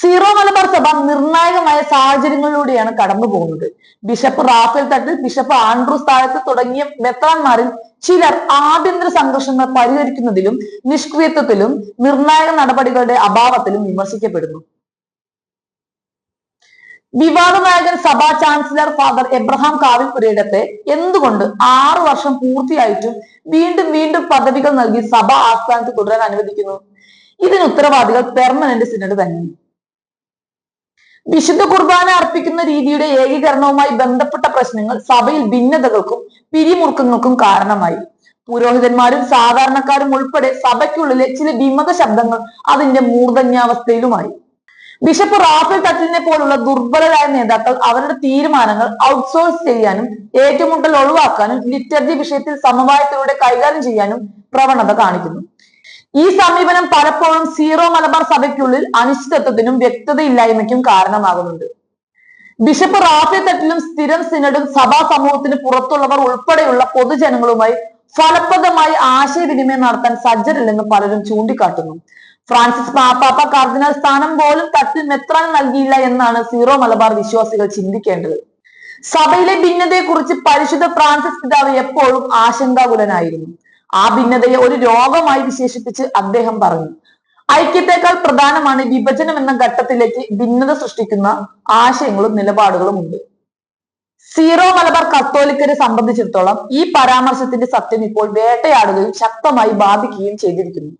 Zero Malabar സഭ നിർണായകമായ സാഹചര്യങ്ങളിലൂടെയാണ് കടന്നു പോകുന്നത്. Bishop Rafale Thattil bishop Andrews Thazhath തുടങ്ങിയ മെത്രാന്മാരിൽ ചിലർ ആഭ്യന്തര സംഘർഷങ്ങൾ പരിഹരിക്കുന്നതിലും നിഷ്ക്രിയത്വത്തിലും നിർണായക നടപടികളുടെ അഭാവത്തിലും വിമർശിക്കപ്പെടുന്നു. വിവാദ നായകൻ സഭാ ചാൻസലർ ഫാദർ എബ്രഹാം കാവിൽപുരയിടത്തെ എന്തുകൊണ്ട് ആറു വർഷം പൂർത്തിയായിട്ടും വീണ്ടും വീണ്ടും പദവികൾ നൽകി സഭ ആസ്ഥാനത്ത് തുടരാൻ അനുവദിക്കുന്നു? ഇതിന് ഉത്തരവാദികൾ പെർമനന്റ് സിനഡ് തന്നെ വിശുദ്ധ കുർബാന അർപ്പിക്കുന്ന രീതിയുടെ ഏകീകരണവുമായി ബന്ധപ്പെട്ട പ്രശ്നങ്ങൾ സഭയിൽ ഭിന്നതകൾക്കും പിരിമുറുക്കങ്ങൾക്കും കാരണമായി. പുരോഹിതന്മാരും സാധാരണക്കാരും ഉൾപ്പെടെ സഭയ്ക്കുള്ളിലെ ചില വിമത ശബ്ദങ്ങൾ അതിന്റെ മൂർധന്യാവസ്ഥയിലുമായി. ബിഷപ്പ് റാഫൽ തട്ടിലിനെ പോലുള്ള ദുർബലരായ നേതാക്കൾ അവരുടെ തീരുമാനങ്ങൾ ഔട്ട്സോഴ്സ് ചെയ്യാനും ഏറ്റുമുട്ടൽ ഒഴിവാക്കാനും ലിറ്റർജി വിഷയത്തിൽ സമവായത്തിലൂടെ കൈകാര്യം ചെയ്യാനും പ്രവണത കാണിക്കുന്നു. ഈ സമീപനം പലപ്പോഴും സീറോ മലബാർ സഭയ്ക്കുള്ളിൽ അനിശ്ചിതത്വത്തിനും വ്യക്തതയില്ലായ്മയ്ക്കും കാരണമാകുന്നുണ്ട്. ബിഷപ്പ് റാഫി തട്ടിലും സ്ഥിരം സിനഡും സഭാ സമൂഹത്തിന് പുറത്തുള്ളവർ ഉൾപ്പെടെയുള്ള പൊതുജനങ്ങളുമായി ഫലപ്രദമായി ആശയവിനിമയം നടത്താൻ സജ്ജരല്ലെന്ന് പലരും ചൂണ്ടിക്കാട്ടുന്നു. ഫ്രാൻസിസ് മാപ്പാപ്പ കർദിനാൾ സ്ഥാനം പോലും തട്ടിൽ മെത്രാൻ നൽകിയില്ല എന്നാണ് സീറോ മലബാർ വിശ്വാസികൾ ചിന്തിക്കേണ്ടത്. സഭയിലെ ഭിന്നതയെക്കുറിച്ച് പരിശുദ്ധ ഫ്രാൻസിസ് പിതാവ് എപ്പോഴും ആശങ്കാകുലനായിരുന്നു. ആ ഭിന്നതയെ ഒരു രോഗമായി വിശേഷിപ്പിച്ച് അദ്ദേഹം പറഞ്ഞു. ഐക്യത്തെക്കാൾ പ്രധാനമാണ് വിഭജനം എന്ന ഘട്ടത്തിലേക്ക് ഭിന്നത സൃഷ്ടിക്കുന്ന ആശയങ്ങളും നിലപാടുകളും ഉണ്ട്. സീറോ മലബാർ കത്തോലിക്കരെ സംബന്ധിച്ചിടത്തോളം ഈ പരാമർശത്തിന്റെ സത്യം ഇപ്പോൾ വേട്ടയാടുകയും ശക്തമായി ബാധിക്കുകയും ചെയ്തിരിക്കുന്നു.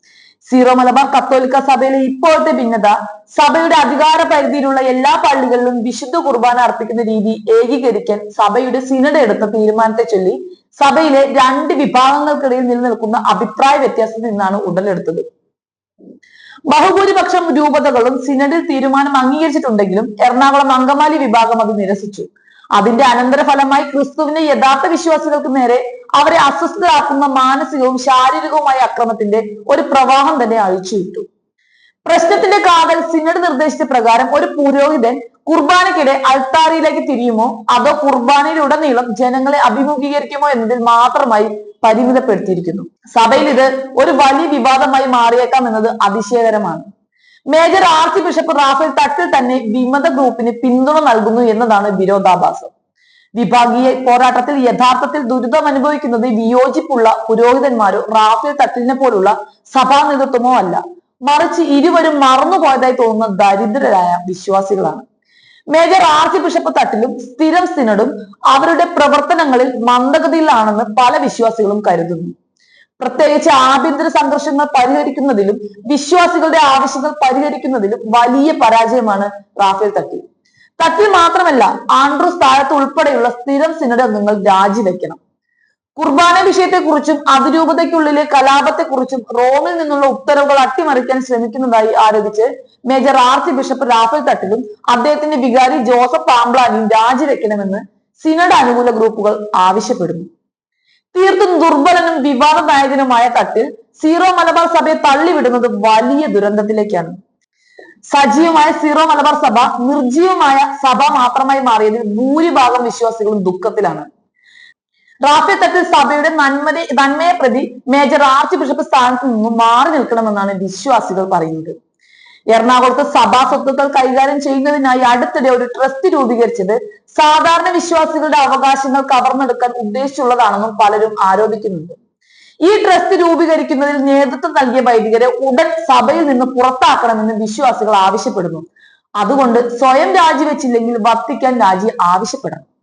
സീറോ മലബാർ കത്തോലിക്ക സഭയിലെ ഇപ്പോഴത്തെ ഭിന്നത സഭയുടെ അധികാര പരിധിയിലുള്ള എല്ലാ പള്ളികളിലും വിശുദ്ധ കുർബാന അർപ്പിക്കുന്ന രീതി ഏകീകരിക്കാൻ സഭയുടെ സിനഡ് എടുത്ത തീരുമാനത്തെ ചൊല്ലി സഭയിലെ രണ്ട് വിഭാഗങ്ങൾക്കിടയിൽ നിലനിൽക്കുന്ന അഭിപ്രായ വ്യത്യാസത്തിൽ നിന്നാണ് ഉടലെടുത്തത്. ബഹുഭൂരിപക്ഷം രൂപതകളും സിനഡിൽ തീരുമാനം അംഗീകരിച്ചിട്ടുണ്ടെങ്കിലും എറണാകുളം അങ്കമാലി വിഭാഗം അത് നിരസിച്ചു. അതിന്റെ അനന്തരഫലമായി ക്രിസ്തുവിനെ യഥാർത്ഥ വിശ്വാസികൾക്ക് നേരെ അവരെ അസ്വസ്ഥരാക്കുന്ന മാനസികവും ശാരീരികവുമായ അക്രമത്തിന്റെ ഒരു പ്രവാഹം തന്നെ അഴിച്ചുവിട്ടു. പ്രശ്നത്തിന്റെ കാതൽ സിനഡ് നിർദ്ദേശിച്ച പ്രകാരം ഒരു പുരോഹിതൻ കുർബാനയ്ക്കിടെ അൾത്താറിയിലേക്ക് തിരിയുമോ? അതോ കുർബാനയിലുടനീളം ജനങ്ങളെ അഭിമുഖീകരിക്കുമോ എന്നതിൽ മാത്രമായി പരിമിതപ്പെടുത്തിയിരിക്കുന്നു. സഭയിൽ ഇത് ഒരു വലിയ വിവാദമായി മാറിയേക്കാം എന്നത് അതിശയകരമാണ്. Major archbishop Rafale Thattil തന്നെ വിമത ഗ്രൂപ്പിന് പിന്തുണ നൽകുന്നു എന്നതാണ് വിരോധാഭാസം. വിഭാഗീയ പോരാട്ടത്തിൽ യഥാർത്ഥത്തിൽ ദുരിതം അനുഭവിക്കുന്നത് വിയോജിപ്പുള്ള പുരോഹിതന്മാരോ റാഫേൽ തട്ടിലിനെ പോലുള്ള സഭാ നേതൃത്വമോ അല്ല. മറിച്ച് ഇരുവരും മറന്നുപോയതായി തോന്നുന്ന ദരിദ്രരായ വിശ്വാസികളാണ്. മേജർ ആർച്ച് ബിഷപ്പ് തട്ടിലും സ്ഥിരം സിനഡും അവരുടെ പ്രവർത്തനങ്ങളിൽ മന്ദഗതിയിലാണെന്ന് പല വിശ്വാസികളും കരുതുന്നു. പ്രത്യേകിച്ച് ആഭ്യന്തര സംഘർഷങ്ങൾ പരിഹരിക്കുന്നതിലും വിശ്വാസികളുടെ ആവശ്യങ്ങൾ പരിഹരിക്കുന്നതിലും വലിയ പരാജയമാണ് റാഫേൽ തട്ടിൽ. തട്ടിൽ മാത്രമല്ല ആൻഡ്രൂസ് താഴത്ത് ഉൾപ്പെടെയുള്ള സ്ഥിരം സിനഡ് നിങ്ങൾ രാജിവെക്കണം കുർബാന വിഷയത്തെക്കുറിച്ചും അതിരൂപതയ്ക്കുള്ളിലെ കലാപത്തെക്കുറിച്ചും റോമിൽ നിന്നുള്ള ഉത്തരവുകൾ അട്ടിമറിക്കാൻ ശ്രമിക്കുന്നതായി ആരോപിച്ച് മേജർ ആർച്ച് ബിഷപ്പ് റാഫേൽ തട്ടിലും അദ്ദേഹത്തിന്റെ വികാരി ജോസഫ് പാംബ്ലാനിയും രാജിവെക്കണമെന്ന് സിനഡ് അനുകൂല ഗ്രൂപ്പുകൾ ആവശ്യപ്പെടുന്നു. തീർത്തും ദുർബലനും വിവാദ നായകനുമായ തട്ടിൽ സീറോ മലബാർ സഭയെ തള്ളിവിടുന്നത് വലിയ ദുരന്തത്തിലേക്കാണ്. സജീവമായ സീറോ മലബാർ സഭ നിർജീവമായ സഭ മാത്രമായി മാറിയതിൽ ഭൂരിഭാഗം വിശ്വാസികളും ദുഃഖത്തിലാണ്. റാഫേൽ തട്ടിൽ സഭയുടെ നന്മതെ നന്മയെ പ്രതി മേജർ ആർച്ച് ബിഷപ്പ് സ്ഥാനത്ത് നിന്നും മാറി നിൽക്കണമെന്നാണ് വിശ്വാസികൾ പറയുന്നത്. എറണാകുളത്ത് സഭാ സ്വത്തുക്കൾ കൈകാര്യം ചെയ്യുന്നതിനായി അടുത്തിടെ ഒരു ട്രസ്റ്റ് രൂപീകരിച്ചത് സാധാരണ വിശ്വാസികളുടെ അവകാശങ്ങൾ കവർന്നെടുക്കാൻ ഉദ്ദേശിച്ചുള്ളതാണെന്നും പലരും ആരോപിക്കുന്നുണ്ട്. ഈ ട്രസ്റ്റ് രൂപീകരിക്കുന്നതിൽ നേതൃത്വം നൽകിയ വൈദികരെ ഉടൻ സഭയിൽ നിന്ന് പുറത്താക്കണമെന്ന് വിശ്വാസികൾ ആവശ്യപ്പെടുന്നു. അതുകൊണ്ട് സ്വയം രാജിവെച്ചില്ലെങ്കിൽ വത്തിക്കാൻ രാജി ആവശ്യപ്പെടണം.